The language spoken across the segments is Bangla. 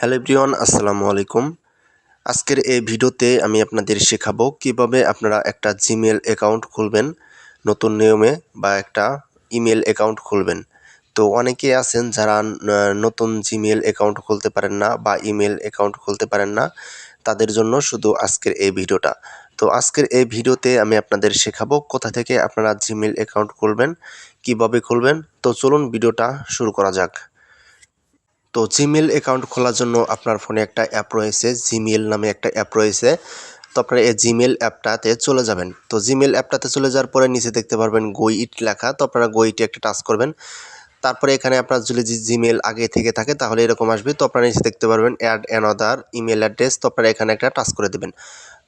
হ্যালো এভরিওয়ান, আসসালামু আলাইকুম। আজকের এই ভিডিওতে আমি আপনাদের শেখাবো কীভাবে আপনারা একটা জিমেল অ্যাকাউন্ট খুলবেন, নতুন নিয়মে বা একটা ইমেল অ্যাকাউন্ট খুলবেন। তো অনেকে আছেন যারা নতুন জিমেল অ্যাকাউন্ট খুলতে পারেন না বা ইমেল অ্যাকাউন্ট খুলতে পারেন না, তাদের জন্য শুধু আজকের এই ভিডিওটা। তো আজকের এই ভিডিওতে আমি আপনাদের শেখাবো কোথা থেকে আপনারা জিমেল অ্যাকাউন্ট খুলবেন, কীভাবে খুলবেন। তো চলুন ভিডিওটা শুরু করা যাক। তো জিমেল অ্যাকাউন্ট খোলার জন্য আপনার ফোনে একটা অ্যাপ রয়েছে জিমেল নামে একটা অ্যাপ রয়েছে। তো আপনারা এই জিমেল অ্যাপটাতে চলে যাবেন। তো জিমেল অ্যাপটাতে চলে যাওয়ার পরে নিচে দেখতে পারবেন গই ইট লেখা। তো আপনারা গই ইটে একটা টাচ করবেন। তারপরে এখানে আপনার যদি জিমেল আগে থেকে থাকে, তাহলে এরকম আসবে। তো আপনারা নিচে দেখতে পারবেন অ্যাড অ্যানাদার ইমেল অ্যাড্রেস তো আপনারা এখানে একটা টাচ করে দেবেন।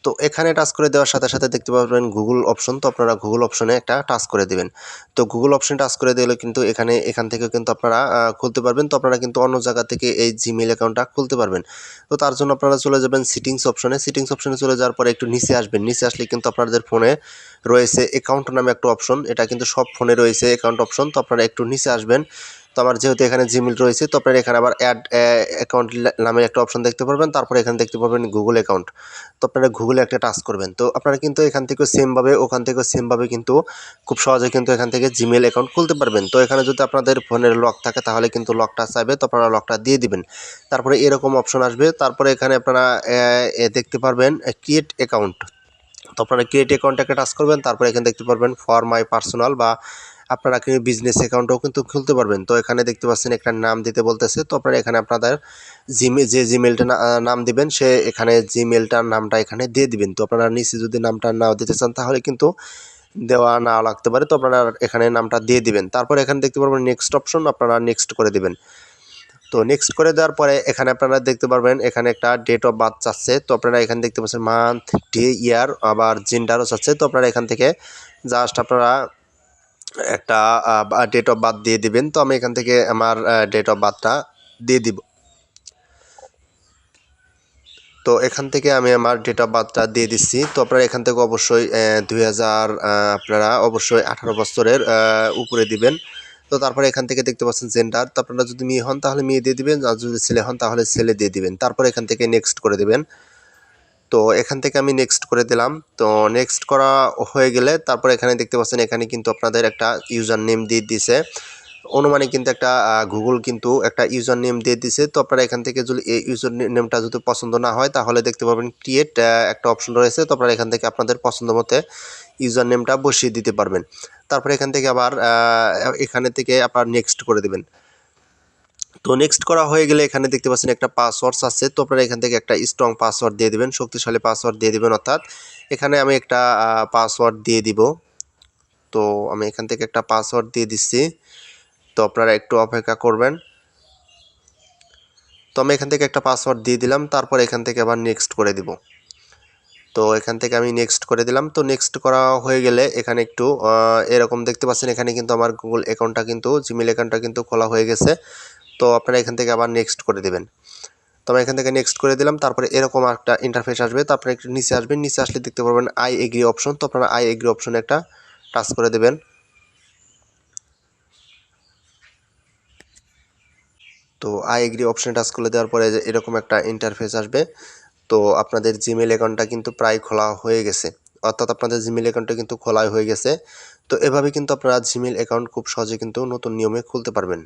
তো এখানে টাচ করে দেওয়ার সাথে সাথে দেখতে পারবেন গুগল অপশন তো আপনারা গুগল অপশনে একটা টাচ করে দেবেন। তো গুগল অপশন টাচ করে দিলে কিন্তু এখানে, এখান থেকে কিন্তু আপনারা খুলতে পারবেন। তো আপনারা কিন্তু অন্য জায়গা থেকে এই জিমেল অ্যাকাউন্টটা খুলতে পারবেন। তো তার জন্য আপনারা চলে যাবেন সিটিংস অপশনে সিটিংস অপশনে চলে যাওয়ার পরে একটু নিচে আসবেন। নিচে আসলে কিন্তু আপনাদের ফোনে রয়েছে অ্যাকাউন্ট নামে একটা অপশন এটা কিন্তু সব ফোনে রয়েছে অ্যাকাউন্ট অপশন তো আপনারা একটু নিচে আসবেন। তো আমার যেহেতু এখানে জিমেল রয়েছে, তো আপনারা এখানে আবার অ্যাড অ্যাকাউন্ট নামে একটা অপশন দেখতে পারবেন, তারপরে এখানে দেখতে পারবেন গুগল অ্যাকাউন্ট তো আপনারা গুগলে একটা টাচ করবেন। তো আপনারা কিন্তু এখান থেকে সেমভাবে ওখান থেকে সেমভাবে কিন্তু খুব সহজে কিন্তু এখান থেকে জিমেল অ্যাকাউন্ট খুলতে পারবেন। তো এখানে যদি আপনাদের ফোনের লক থাকে, তাহলে কিন্তু লকটা চাইবে, তো আপনারা লকটা দিয়ে দিবেন। তারপরে এরকম অপশন আসবে। তারপরে এখানে আপনারা দেখতে পারবেন ক্রিয়েট অ্যাকাউন্ট তো আপনারা ক্রিয়েট অ্যাকাউন্টটাকে টাচ করবেন, তারপরে এখানে দেখতে পারবেন ফর মাই পার্সোনাল বা আপনারা কিন্তু বিজনেস অ্যাকাউন্টও কিন্তু খুলতে পারবেন। তো এখানে দেখতে পাচ্ছেন একটা নাম দিতে বলতেছে, তো আপনারা এখানে আপনাদের জিমে যে জিমেলটা নাম দিবেন, সে এখানে জিমেলটার নামটা এখানে দিয়ে দিবেন। তো আপনারা নিচে যদি নামটা নাও দিতে চান, তাহলে কিন্তু দেওয়া না লাগতে পারে, তো আপনারা এখানে নামটা দিয়ে দিবেন। তারপর এখানে দেখতে পারবেন নেক্সট অপশন আপনারা নেক্সট করে দিবেন। তো নেক্সট করে দেওয়ার পরে এখানে আপনারা দেখতে পারবেন, এখানে একটা ডেট অফ বার্থ চাচ্ছে তো আপনারা এখানে দেখতে পাচ্ছেন মান্থ ডে ইয়ার আবার জেন্ডারও চাচ্ছে তো আপনারা এখান থেকে জাস্ট আপনারা একটা ডেট অফ বার্থ দিয়ে দিবেন। তো আমি এখান থেকে আমার ডেট অফ বার্থটা দিয়ে দিব। তো এখান থেকে আমি আমার ডেট অফ বার্থটা দিয়ে দিচ্ছি। তো আপনারা এখান থেকে অবশ্যই দুই হাজার আপনারা অবশ্যই আঠারো বছরের উপরে দিবেন। তো তারপরে এখান থেকে দেখতে পাচ্ছেন জেন্ডার তো আপনারা যদি মেয়ে হন তাহলে মেয়ে দিয়ে দিবেন, আর যদি ছেলে হন তাহলে ছেলে দিয়ে দিবেন। তারপর এখান থেকে নেক্সট করে দেবেন। তো এখান থেকে আমি নেক্সট করে দিলাম। তো নেক্সট করা হয়ে গেলে তারপর এখানে দেখতে পাচ্ছেন এখানে কিন্তু আপনাদের একটা ইউজার নেম দিয়ে দিছে। অনুমানিক কিন্তু একটা গুগল কিন্তু একটা ইউজার নেম দিয়ে দিছে। তো আপনারা এখান থেকে যদি এই ইউজার নেমটা যদি পছন্দ না হয়, তাহলে দেখতে পাবেন ক্রিয়েট একটা অপশন রয়েছে। তো আপনারা এখান থেকে আপনাদের পছন্দ মতে ইউজার নেমটা বসিয়ে দিতে পারবেন। তারপরে এখান থেকে আবার এখানে থেকে আপনার নেক্সট করে দেবেন। তো নেক্সট করা হয়ে গেলে এখানে দেখতে পাচ্ছেন একটা পাসওয়ার্ড আছে। তো আপনারা এখান থেকে একটা স্ট্রং পাসওয়ার্ড দিয়ে দেবেন, শক্তিশালী পাসওয়ার্ড দিয়ে দেবেন, অর্থাৎ এখানে আমি একটা পাসওয়ার্ড দিয়ে দিব। তো আমি এখান থেকে একটা পাসওয়ার্ড দিয়ে দিচ্ছি। তো আপনারা একটু অপেক্ষা করবেন। তো আমি এখান থেকে একটা পাসওয়ার্ড দিয়ে দিলাম, তারপর এখান থেকে আবার নেক্সট করে দিব। তো এখান থেকে আমি নেক্সট করে দিলাম। তো নেক্সট করা হয়ে গেলে এখানে একটু এরকম দেখতে পাচ্ছেন এখানে কিন্তু আমার গুগল অ্যাকাউন্টটা কিন্তু জিমেল অ্যাকাউন্টটা কিন্তু খোলা হয়ে গেছে। তো আপনারা এখান থেকে আবার নেক্সট করে দেবেন। তো আমি এখান থেকে নেক্সট করে দিলাম, তারপরে এরকম একটা ইন্টারফেস আসবে। তারপরে একটু নিচে আসবেন, নিচে আসলে দেখতে পারবেন আই এগ্রি অপশন তো আপনারা আই এগ্রি অপশনে একটা টাচ করে দেবেন। আই এগ্রি অপশানে টাচ করে দেওয়ার পরে এরকম একটা ইন্টারফেস আসবে। তো আপনাদের জিমেল অ্যাকাউন্টটা কিন্তু প্রায় খোলা হয়ে গেছে। অর্থাৎ আপনাদের জিমেল অ্যাকাউন্টটা কিন্তু খোলাই হয়ে গেছে। তো এভাবে কিন্তু আপনারা জিমেল অ্যাকাউন্ট খুব সহজে কিন্তু নতুন নিয়মে খুলতে পারবেন।